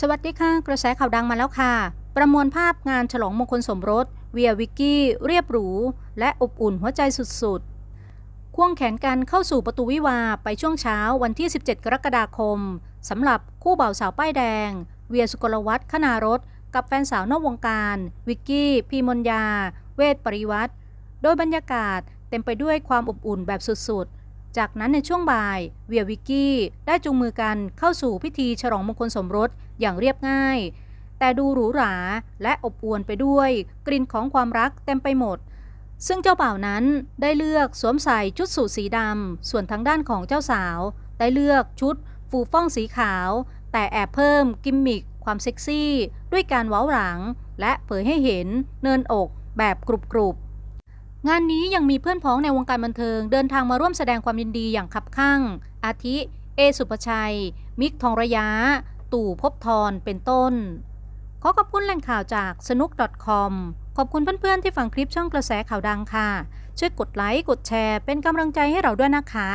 สวัสดีค่ะ กระแสข่าวดังมาแล้วค่ะ ประมวลภาพงานฉลองมงคลสมรส เวียวิกกี้ เรียบหรู และอบอุ่นหัวใจสุดๆ ควงแขนกันเข้าสู่ประตูวิวาไปช่วงเช้าวันที่ 17 กรกฎาคมสำหรับคู่บ่าวสาวป้ายแดง เวียสุกลวัฒน์ขนารถ กับแฟนสาวนอกวงการ วิกกี้ พีมนยา เวทปริวัตรโดยบรรยากาศเต็มไปด้วยความอบอุ่นแบบสุดๆ จากนั้นในช่วงบ่ายเวียวิกกี้ได้จูงมือกันเข้าสู่พิธีฉลองมงคลสมรสอย่างเรียบง่าย แต่ดูหรูหราและอบอวลไปด้วย กลิ่นของความรักเต็มไปหมด ซึ่งเจ้าบ่าวนั้นได้เลือกสวมใส่ชุดสูทสีดำส่วนทางด้านของเจ้าสาว ได้เลือกชุดฟูฟ่องสีขาว แต่แอบเพิ่มกิมมิคความเซ็กซี่ ด้วยการเว้าหลัง และเผยให้เห็นเนินอกแบบกรุบกรุบ งานนี้ยังมีเพื่อนพ้องในวงการบันเทิง เดินทางมาร่วมแสดงความยินดีอย่างคับข้างอาทิ เอสุปชัย มิกทองระยะ ตู่ภพบทรเป็นต้น ขอขอบคุณแหล่งข่าวจากสนุก .com ขอบคุณเพื่อนๆที่ฟังคลิปช่องกระแสข่าวดังค่ะ ช่วยกดไลค์ กดแชร์ เป็นกำลังใจให้เราด้วยนะคะ